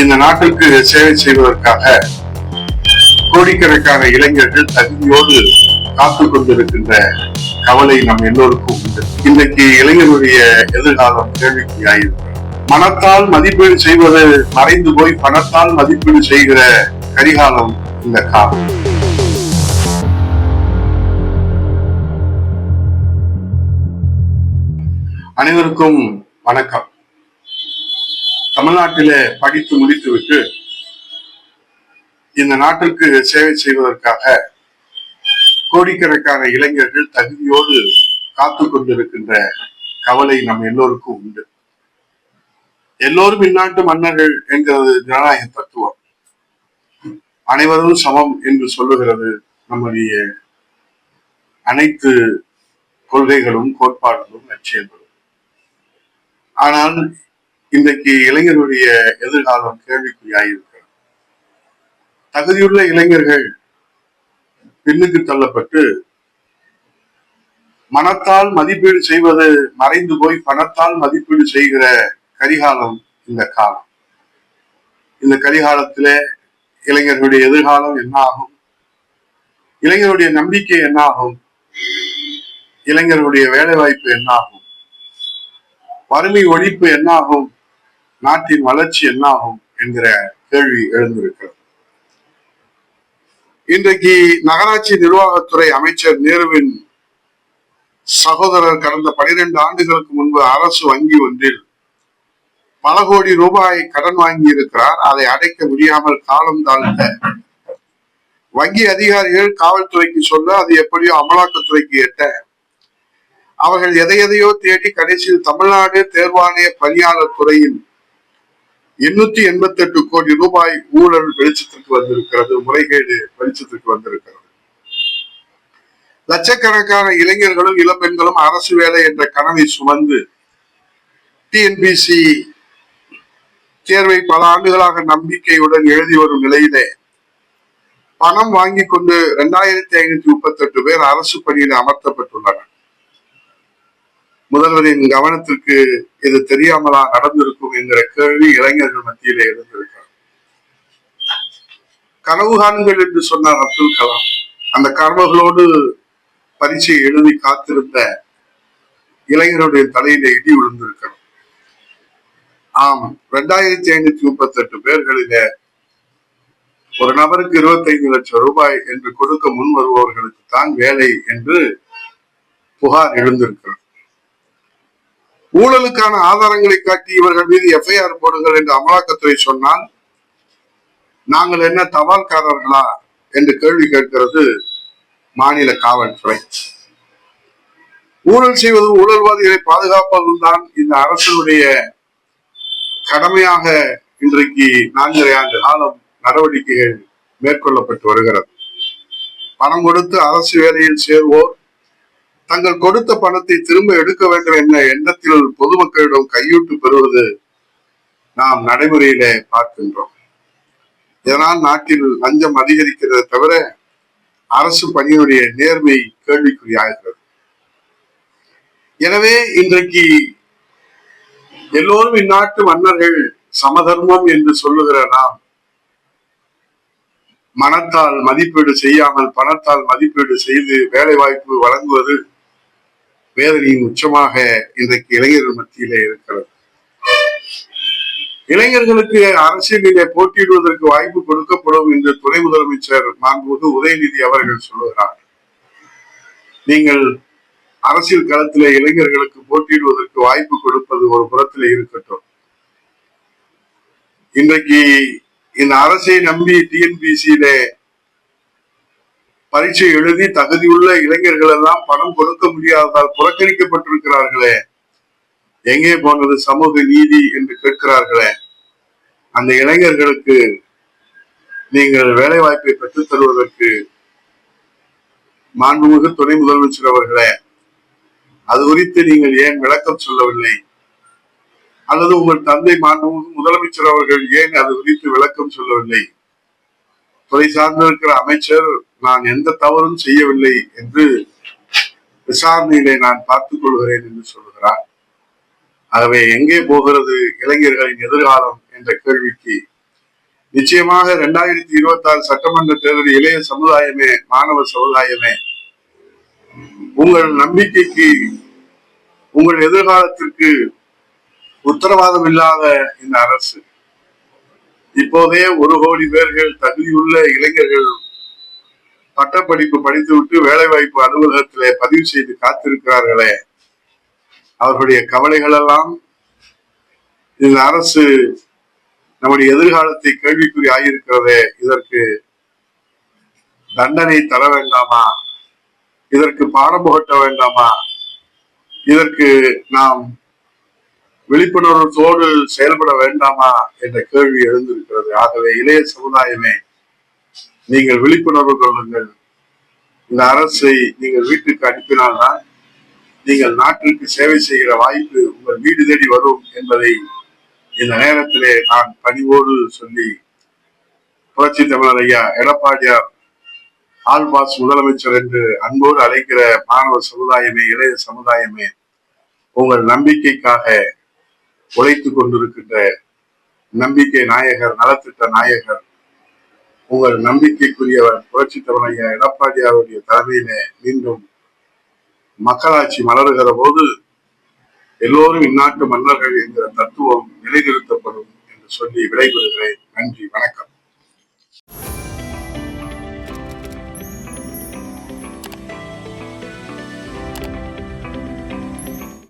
இந்த நாட்டிற்கு சேவை செய்வதற்காக கோடிக்கணக்கான இளைஞர்கள் தகுதியோடு காத்துக் கொண்டிருக்கின்ற கவலை நம் எல்லோருக்கும் உண்டு. இன்றைக்கு இளைஞருடைய எதிர்காலம் கேள்விக்குறியாயிருக்கிறது மனத்தால் மதிப்பீடு செய்வது மறைந்து போய் பணத்தால் மதிப்பீடு செய்கிற கரிகாலம் இந்த காலம். அனைவருக்கும் வணக்கம். தமிழ்நாட்டிலே படித்து முடித்துவிட்டு இந்த நாட்டிற்கு சேவை செய்வதற்காக கோடிக்கணக்கான இளைஞர்கள் தகுதியோடு காத்து கொண்டிருக்கின்ற கவலை நம் எல்லோருக்கும் உண்டு. எல்லோரும் இந்நாட்டு மன்னர்கள் என்கிறது ஜனநாயக தத்துவம். அனைவரும் சமம் என்று சொல்லுகிறது நம்முடைய அனைத்து கொள்கைகளும் கோட்பாடுகளும் லட்சியங்களும். ஆனால் இன்றைக்கு இளைஞருடைய எதிர்காலம் கேள்விக்குறியாயிருக்கிறது. தகுதியுள்ள இளைஞர்கள் பின்னுக்கு தள்ளப்பட்டு மனத்தால் மதிப்பீடு செய்வது மறைந்து போய் பணத்தால் மதிப்பீடு செய்கிற கரிகாலம் இந்த காலம். இந்த கரிகாலத்திலே இளைஞர்களுடைய எதிர்காலம் என்ன ஆகும் இளைஞருடைய நம்பிக்கை என்ன ஆகும் இளைஞர்களுடைய வேலை வாய்ப்பு என்ன ஆகும் வறுமை ஒழிப்பு என்னாகும்? நாட்டின் வளர்ச்சி என்ன ஆகும் என்கிற கேள்வி எழுந்திருக்கிறது. இன்றைக்கு நகராட்சி நிர்வாகத்துறை அமைச்சர் நேருவின் சகோதரர் கடந்த பனிரெண்டு ஆண்டுகளுக்கு முன்பு அரசு வங்கி ஒன்றில் பல கோடி ரூபாய் கடன் வாங்கி இருக்கிறார் அதை அடைக்க முடியாமல் காலம் தாழ்ந்த வங்கி அதிகாரிகள் காவல்துறைக்கு சொல்ல அது எப்படியோ அமலாக்கத்துறைக்கு எட்ட. அவர்கள் எதை எதையோ தேடி கடைசியில் தமிழ்நாடு தேர்வாணைய பணியாளர் துறையில் எண்ணூத்தி எண்பத்தி எட்டு கோடி ரூபாய் ஊழல் வெளிச்சத்திற்கு வந்திருக்கிறது முறைகேடு வெளிச்சத்திற்கு வந்திருக்கிறது. லட்சக்கணக்கான இளைஞர்களும் இளம்பெண்களும் அரசு வேலை என்ற கனவை சுமந்து டிஎன்பிசி தேர்வை பல ஆண்டுகளாக நம்பிக்கையுடன் எழுதி வரும் நிலையிலே பணம் வாங்கி கொண்டு இரண்டாயிரத்தி ஐநூத்தி முப்பத்தி எட்டு பேர் அரசு பணியில் அமர்த்தப்பட்டுள்ளனர். முதல்வரின் கவனத்திற்கு இது தெரியாமலா நடந்திருக்கும் என்கிற கேள்வி இளைஞர்கள் மத்தியிலே இருந்திருக்கிறது கனவு காணுங்கள் என்று சொன்னார் அப்துல் கலாம் அந்த கனவுகளோடு பரீட்சை எழுதி காத்திருந்த இளைஞருடைய தலையில இடி விழுந்திருக்கிறது. ஆம் ரெண்டாயிரத்தி ஐநூத்தி முப்பத்தி எட்டு பேர்களில ஒரு நபருக்கு இருபத்தைந்து லட்சம் ரூபாய் என்று கொடுக்க முன் வருபவர்களுக்கு தான் வேலை என்று புகார் எழுந்திருக்கிறது. ஊழலுக்கான ஆதாரங்களை காட்டி இவர்கள் மீது எஃப்ஐஆர் போடுங்கள் என்று அமலாக்கத்துறை சொன்னால் நாங்கள் என்ன தபால்காரர்களா? என்று கேள்வி கேட்கிறது மாநில காவல்துறை. ஊழல் செய்வதும் ஊழல்வாதிகளை பாதுகாப்பதும் தான் இந்த அரசினுடைய கடமையாக இன்றைக்கு நான்கரை ஆண்டு காலம் நடவடிக்கைகள் மேற்கொள்ளப்பட்டு வருகிறது. பணம் கொடுத்து அரசு வேலையில் சேர்வோர் தங்கள் கொடுத்த பணத்தை திரும்ப எடுக்க வேண்டும் என்ற எண்ணத்தில் பொதுமக்களிடம் கையூட்டு பெறுவது நாம் நடைமுறையில பார்க்கின்றோம். இதனால் நாட்டில் லஞ்சம் அதிகரிக்கிறத தவிர அரசு பணியினுடைய நேர்மை கேள்விக்குறியாகிறது. எனவே இன்றைக்கு எல்லோரும் இந்நாட்டு மன்னர்கள் சமதர்மம் என்று சொல்லுகிற நாம் மனத்தால் மதிப்பீடு செய்யாமல் பணத்தால் மதிப்பீடு செய்து வேலை வாய்ப்பு வழங்குவது வேதனையின் உச்சமாக இன்றைக்கு இளைஞர்கள் மத்தியிலே இருக்கிறது. இளைஞர்களுக்கு அரசியலிலே போட்டியிடுவதற்கு வாய்ப்பு கொடுக்கப்படும் என்று துணை முதலமைச்சர் மாண்புமிகு உதயநிதி அவர்கள் சொல்லுகிறார். நீங்கள் அரசியல் களத்திலே இளைஞர்களுக்கு போட்டியிடுவதற்கு வாய்ப்பு கொடுப்பது ஒரு புறத்தில் இருக்கட்டும். இன்றைக்கு இந்த அரசை நம்பி டிஎன்பிசியிலே பரீட்சை எழுதி தகுதியுள்ள இளைஞர்கள் எல்லாம் பணம் கொடுக்க முடியாததால் புறக்கணிக்கப்பட்டிருக்கிறார்களே. எங்கே போனது சமூக நீதி என்று கேட்கிறார்களே. அந்த இளைஞர்களுக்கு நீங்கள் வேலை வாய்ப்பை பெற்றுத் தருவதற்கு மாண்புமிகு துணை முதலமைச்சர் அவர்களே அது குறித்து நீங்கள் ஏன் விளக்கம் சொல்லவில்லை? அல்லது உங்கள் தந்தை மாண்புமிகு முதலமைச்சர் அவர்கள் ஏன் அது குறித்து விளக்கம் சொல்லவில்லை? துறை சார்ந்திருக்கிற அமைச்சர் நான் எந்த தவறும் செய்யவில்லை என்று விசாரணையிலே நான் பார்த்துக் கொள்கிறேன் என்று சொல்கிறார் ஆகவே எங்கே போகிறது இளைஞர்களின் எதிர்காலம் என்ற கேள்விக்கு நிச்சயமாக இரண்டாயிரத்தி இருபத்தி ஆறு சட்டமன்ற தேர்தல் இளைய சமுதாயமே மாணவ சமுதாயமே உங்கள் நம்பிக்கைக்கு உங்கள் எதிர்காலத்திற்கு உத்தரவாதம் இல்லாத இந்த அரசு. இப்போதே ஒரு கோடி பேர்கள் தகுதியுள்ள இளைஞர்கள் பட்டப்படிப்பு படித்துவிட்டு வேலைவாய்ப்பு அலுவலகத்திலே பதிவு செய்து காத்திருக்கிறார்களே. அவர்களுடைய கவலைகள் எல்லாம் இந்த அரசு நம்முடைய எதிர்காலத்தை கேள்விக்குறி ஆகியிருக்கிறதே. இதற்கு தண்டனை தர வேண்டாமா? இதற்கு பாடம் புகட்ட வேண்டாமா? இதற்கு நாம் விழிப்புணர்வோடு செயல்பட வேண்டாமா என்ற கேள்வி எழுந்திருக்கிறது. ஆகவே இளைய சமுதாயமே நீங்கள் விழிப்புணர்வு கொள்ளுங்கள். இந்த அரசை நீங்கள் வீட்டுக்கு அனுப்பினால்தான் நீங்கள் நாட்டிற்கு சேவை செய்கிற வாய்ப்பு உங்கள் வீடு தேடி வரும் என்பதை இந்த நேரத்திலே நான் பணிவோடு சொல்லி புரட்சி தமிழர் ஐயா எடப்பாடியார் ஆல்பாஸ் முதலமைச்சர் என்று அன்போடு அழைக்கிற மாணவ சமுதாயமே இளைய சமுதாயமே உங்கள் நம்பிக்கைக்காக உழைத்துக் கொண்டிருக்கின்ற நம்பிக்கை நாயகர் நலத்திட்ட நாயகர் உங்கள் நம்பிக்கைக்குரியவர் புரட்சி தமிழர் எடப்பாடியாருடைய தலைமையிலே மீண்டும் மக்களாட்சி மலருகிற போது எல்லோரும் இந்நாட்டு மன்னர்கள் என்கிற தத்துவம் நிலைநிறுத்தப்படும் என்று சொல்லி விடைபெறுகிறேன்.